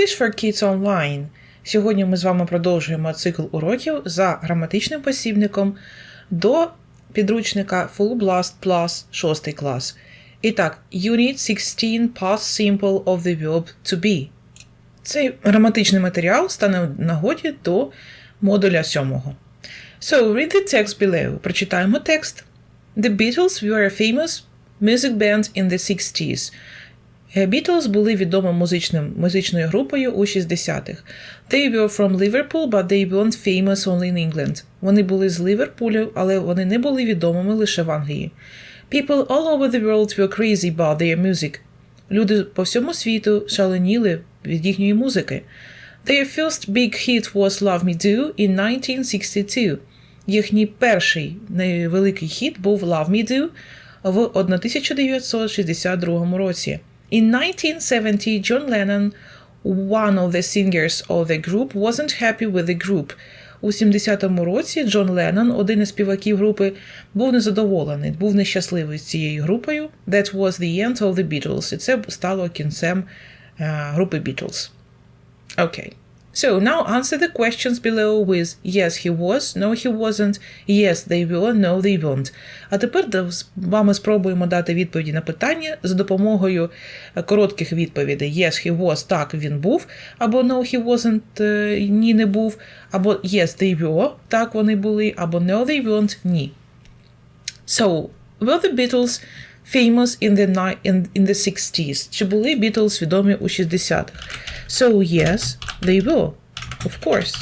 English for Kids Online. Сьогодні ми з вами продовжуємо цикл уроків за граматичним посібником до підручника Full Blast Plus 6 клас. І так, Unit 16 Past Simple of the verb to be. Цей граматичний матеріал стане в нагоді до модуля 7. So, read the text below. Прочитаємо текст. The Beatles were a famous music band in the 60s. Beatles були відомою музичним, музичною групою у 60-х. They were from Liverpool, but they weren't famous only in England. Вони були з Ліверпулю, але вони не були відомими лише в Англії. People all over the world were crazy about their music. Люди по всьому світу шаленіли від їхньої музики. Their first big hit was Love Me Do in 1962. Їхній перший невеликий хіт був Love Me Do в 1962 році. In 1970, John Lennon, one of the singers of the group, wasn't happy with the group. У 70-му році Джон Леннон, один із співаків групи, був незадоволений, був нещасливий з цією групою. That was the end of the Beatles. І це стало кінцем е, групи Beatles. Okay. So now answer the questions below with yes, he was, no, he wasn't, yes, they were, no, they weren't. А тепер з вами спробуємо дати відповіді на питання за допомогою е, коротких відповідей. Yes, he was, так, він був, або no, he wasn't, е, ні, не був, або yes, they were, так, вони були, або no, they weren't, ні. So, were the Beatles famous in the, ni- in, in the 60s? Чи були Beatles відомі у 60-х? So, yes, they were, of course.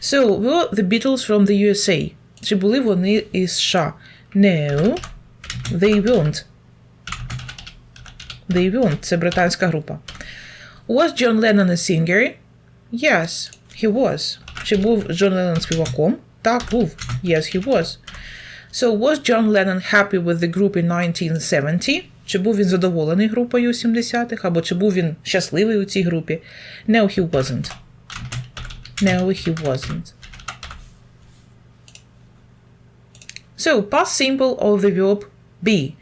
So, were the Beatles from the USA? Чи були вони із США? No, they weren't. They weren't. Це британська група. Was John Lennon a singer? Yes, he was. Чи був Джон Леннон співаком? Так, був. Yes, he was. So, was John Lennon happy with the group in 1970? Чи був він задоволений групою у 70-х? Або чи був він щасливий у цій групі? No, he wasn't. No, he wasn't. So, past simple of the verb be.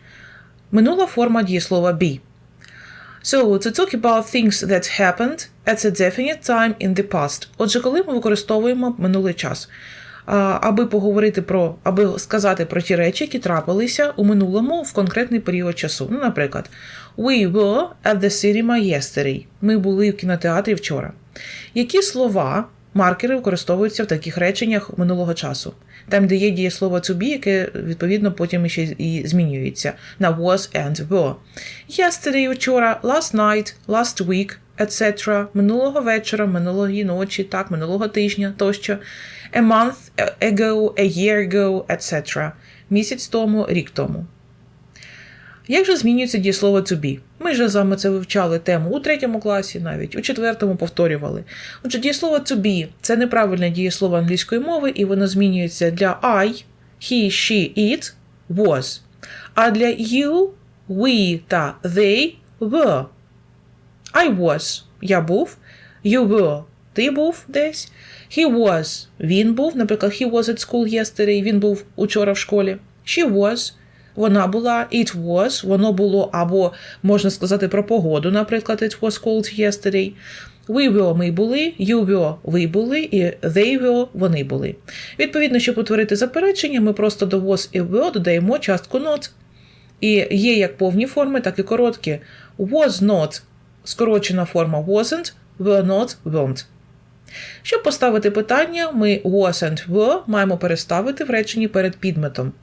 Минула форма дієслова be. So, to talk about things that happened at a definite time in the past. Отже, коли ми використовуємо минулий час, аби поговорити про, аби сказати про ті речі, які трапилися у минулому в конкретний період часу. Ну, наприклад, We were at the cinema yesterday. Ми були в кінотеатрі вчора. Які слова, маркери використовуються в таких реченнях минулого часу? Там, де є дієслово to be, яке відповідно потім ще і змінюється на was and were. Yesterday вчора, last night, last week, etc. Минулого вечора, минулої ночі, так, минулого тижня тощо. A month ago, a year ago, etc. Місяць тому, рік тому. Як же змінюється дієслово to be? Ми ж з вами це вивчали тему у третьому класі, навіть у четвертому повторювали. Отже, дієслово to be це неправильне дієслово англійської мови, і воно змінюється для I, he, she, it, was. А для you, we та they were. I was. Я був, you were. Ти був десь. He was. Він був, наприклад, he was at school yesterday, він був учора в школі. She was. Вона була, it was, воно було, або можна сказати про погоду, наприклад, it was cold yesterday. We were, ми були, you were, ви були, і they were, вони були. Відповідно, щоб утворити заперечення, ми просто до was і were додаємо частку not. І є як повні форми, так і короткі. Was not скорочена форма wasn't, were not, weren't. Щоб поставити питання, ми was and were маємо переставити в реченні перед підметом.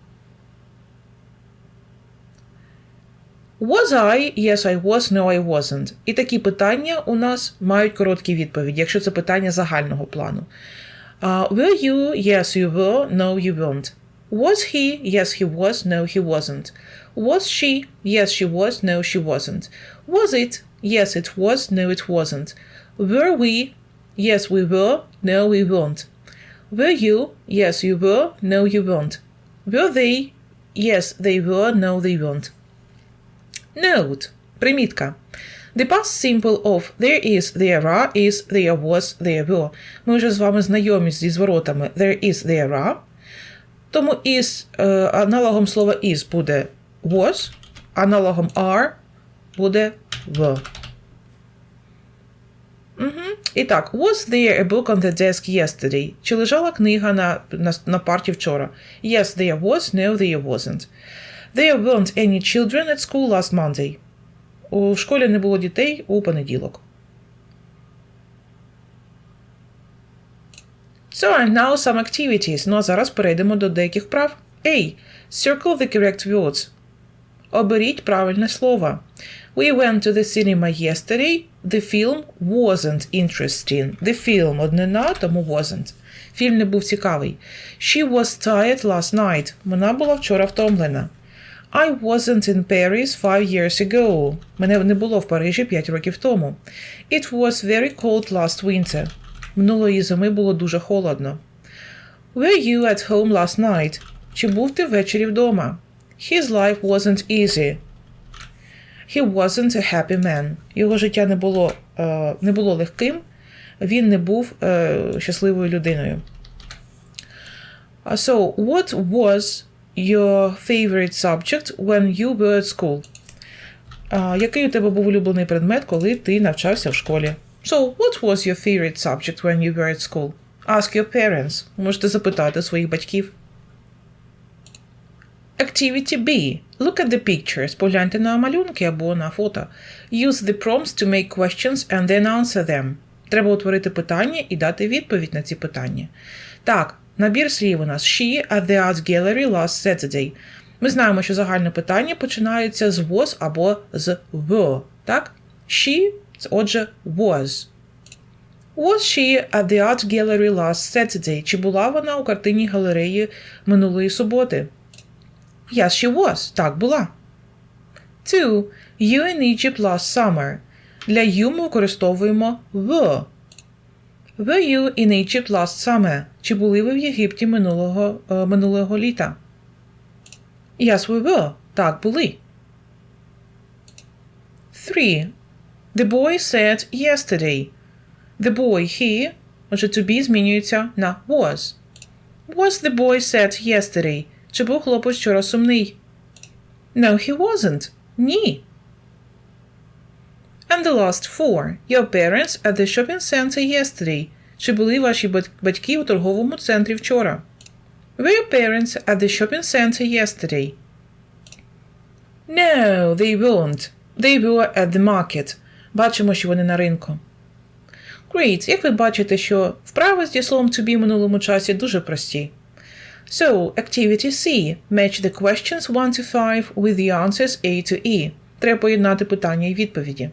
Was I? Yes, I was. No, I wasn't. І такі питання у нас мають короткі відповіді, якщо це питання загального плану. Uh, were you? Yes, you were. No, you weren't. Was he? Yes, he was. No, he wasn't. Was she? Yes, she was. No, she wasn't. Was it? Yes, it was. No, it wasn't. Were we? Yes, we were. No, we weren't. Were you? Yes, you were. No, you weren't. Were they? Yes, they were. No, they weren't. Note. Примітка. The past simple of there is, there are, is, there was, there were. Ми вже з вами знайомі зі зворотами there is, there are. Тому is е, аналогом слова is буде was, аналогом are буде were. Угу. І так, was there a book on the desk yesterday? Чи лежала книга на, на, на парті вчора? Yes, there was. No, there wasn't. There weren't any children at school last Monday. У школі не було дітей у понеділок. So, and now some activities. Ну а зараз перейдемо до деяких прав. A. Circle the correct words. Оберіть правильне слово. We went to the cinema yesterday. The film wasn't interesting. The film однина, тому wasn't. Фільм не був цікавий. She was tired last night. Вона була вчора втомлена. I wasn't in Paris five years ago. Мене не було в Парижі 5 років тому. It was very cold last winter. Минулої зими було дуже холодно. Were you at home last night? Чи був ти ввечері вдома? His life wasn't easy. He wasn't a happy man. Його життя не було, е, не було легким. Він не був е, щасливою людиною. Uh, So, what was your favorite subject when you were at school? Який у тебе був улюблений предмет, коли ти навчався в школі? So, what was your favorite subject when you were at school? Ask your parents. Можете запитати своїх батьків. Activity B. Look at the pictures. Погляньте на малюнки або на фото. Use the prompts to make questions and then answer them. Треба утворити питання і дати відповідь на ці питання. Так, набір слів у нас She at the art gallery last Saturday. Ми знаємо, що загальне питання починається з was або з were. Так? She, отже, was. Was she at the art gallery last Saturday? Чи була вона у картинній галереї минулої суботи? Yes, she was. Так, була. 2. You in Egypt last summer. Для you ми використовуємо were. Were you in Egypt last summer? Чи були ви в Єгипті минулого, е, минулого літа? Yes, we were. Так, були. 3. The boy said yesterday. The boy he, отже, to be змінюється на was. Was the boy said yesterday? Чи був хлопець вчора сумний? No, he wasn't. Ні. And the last four. Your parents at the shopping center yesterday. Чи були ваші бат- батьки у торговому центрі вчора? Were your parents at the shopping center yesterday? No, they weren't. They were at the market. Бачимо, що вони на ринку. Great. Як ви бачите, що вправи з дієсловом to be в минулому часі дуже прості. So, activity C. Match the questions 1 to 5 with the answers A to E. Треба поєднати питання і відповіді.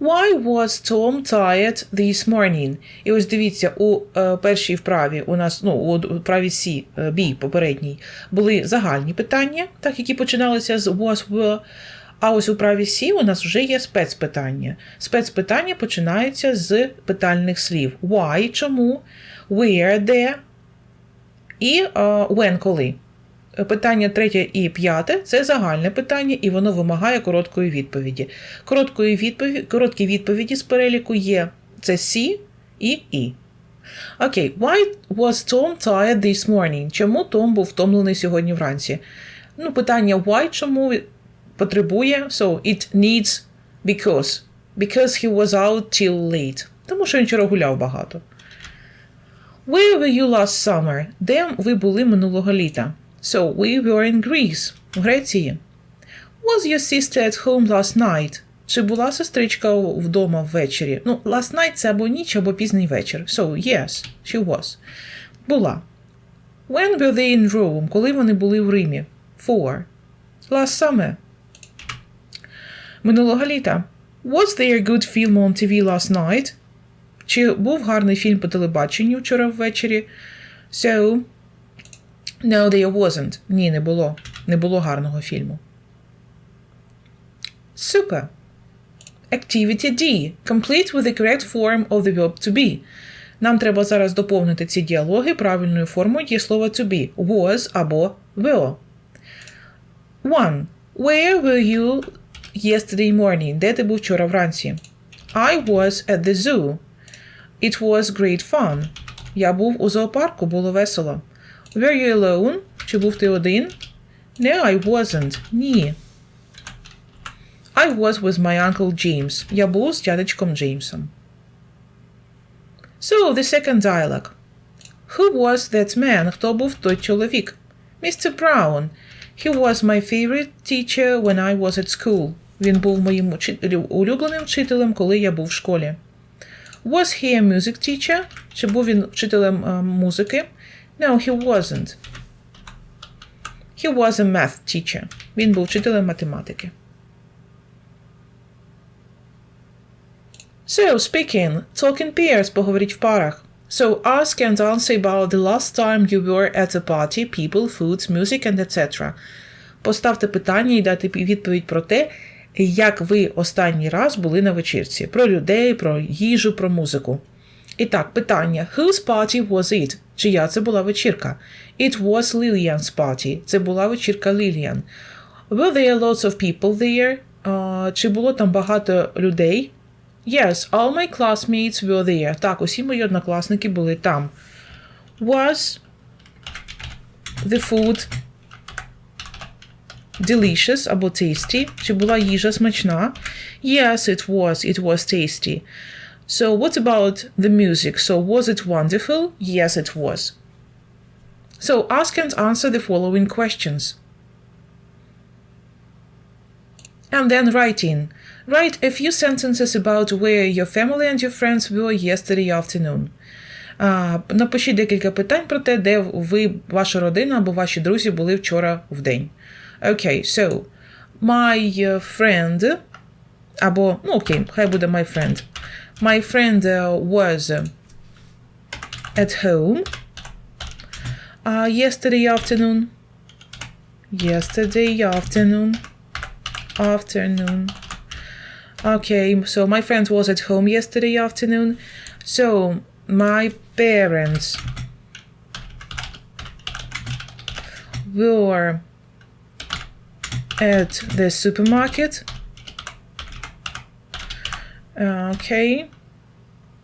Why was Tom tired this morning? І ось дивіться, у е, першій вправі у нас, ну, у вправі C, е, B попередній, були загальні питання, так, які починалися з was, were. А ось у праві C у нас вже є спецпитання. Спецпитання починаються з питальних слів. Why, чому, where, де, і е, when, коли. Питання третє і п'яте це загальне питання, і воно вимагає короткої відповіді. Короткої відповіді, короткі відповіді з переліку є це C і E. Окей, why was Tom tired this morning? Чому Том був втомлений сьогодні вранці? Ну, питання why чому потребує so it needs because. Because he was out till late. Тому що він вчора гуляв багато. Where were you last summer? Де ви були минулого літа? So, we were in Greece, в Греції. Was your sister at home last night? Чи була сестричка вдома ввечері? Ну, last night це або ніч, або пізній вечір. So, yes, she was. Була. When were they in Rome? Коли вони були в Римі? Four. Last summer. Минулого літа. Was there a good film on TV last night? Чи був гарний фільм по телебаченню вчора ввечері? So, no, there wasn't. Ні, не було. Не було гарного фільму. Super. Activity D. Complete with the correct form of the verb to be. Нам треба зараз доповнити ці діалоги правильною формою дієслова to be. Was або were. 1. Where were you yesterday morning? Де ти був вчора вранці? I was at the zoo. It was great fun. Я був у зоопарку, було весело. Were you alone? Чи був ти один? No, I wasn't. Ні. I was with my uncle James. Я був з дядечком Джеймсом. So, the second dialogue. Who was that man? Хто був той чоловік? Mr. Brown. He was my favorite teacher when I was at school. Він був моїм учи- улюбленим вчителем, коли я був в школі. Was he a music teacher? Чи був він вчителем е, музики? No, he wasn't. He was a math teacher. Він був вчителем математики. So, speaking, talk in pairs, поговоріть в парах. So, ask and answer about the last time you were at a party, people, foods, music and etc. Поставте питання і дати відповідь про те, як ви останній раз були на вечірці. Про людей, про їжу, про музику. І так, питання. Whose party was it? Чия це була вечірка? It was Lillian's party. Це була вечірка Lillian. Were there lots of people there? А, чи було там багато людей? Yes, all my classmates were there. Так, усі мої однокласники були там. Was the food delicious або tasty? Чи була їжа смачна? Yes, it was. It was tasty. So, what about the music? So, was it wonderful? Yes, it was. So, ask and answer the following questions. And then write in. Write a few sentences about where your family and your friends were yesterday afternoon. А, напишіть декілька питань про те, де ви, ваша родина або ваші друзі були вчора в день. Окей, so, my uh, friend, або, ну окей, хай буде my friend. My friend uh, was uh, at home uh, yesterday afternoon. Yesterday afternoon. Afternoon. Okay, so my friend was at home yesterday afternoon. So my parents were at the supermarket. Okay.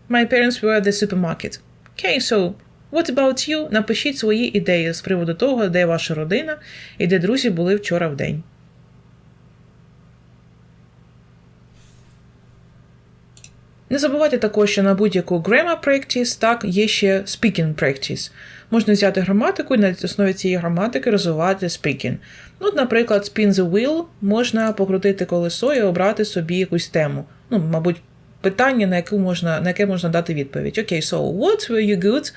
My parents were at the supermarket. Okay, so what about you? Напишіть свої ідеї з приводу того, де ваша родина і де друзі були вчора в день. Не забувайте також, що на будь-яку grammar practice, так, є ще speaking practice. Можна взяти граматику і на основі цієї граматики розвивати speaking. Ну, наприклад, spin the wheel можна покрутити колесо і обрати собі якусь тему. Ну, мабуть, питання, на яке можна, на яке можна дати відповідь. Окей, okay, so what were you good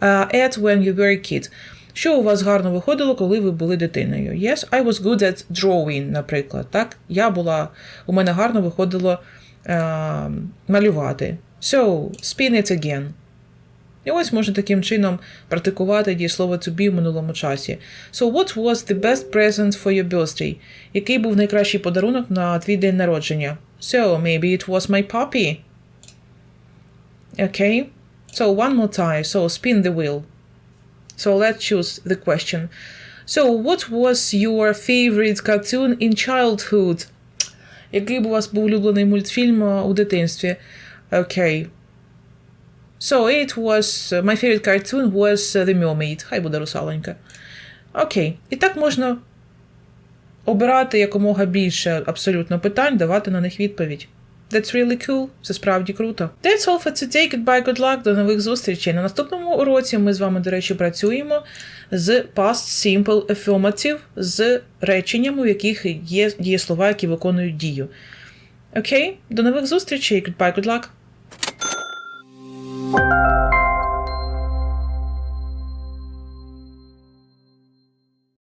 uh, at when you were a kid? Що у вас гарно виходило, коли ви були дитиною? Yes, I was good at drawing, наприклад. Так, я була, у мене гарно виходило е, малювати. So, spin it again. І ось можна таким чином практикувати дієслово to be в минулому часі. So, what was the best present for your birthday? Який був найкращий подарунок на твій день народження? So, maybe it was my puppy. Okay. So, one more time. So, spin the wheel. So, let's choose the question. So, what was your favorite cartoon in childhood? Який у вас був улюблений мультфільм е, у дитинстві? Okay. So, it was. My favorite cartoon was The Mermaid. Хай буде русаленька. Окей. І так можна обирати якомога більше абсолютно питань, давати на них відповідь. That's really cool. Це справді круто. That's all for today. Goodbye, good luck. До нових зустрічей. На наступному уроці ми з вами, до речі, працюємо з past simple affirmative, з реченнями, у яких є дієслова, які виконують дію. Окей? До нових зустрічей. Goodbye, good luck. Thank you.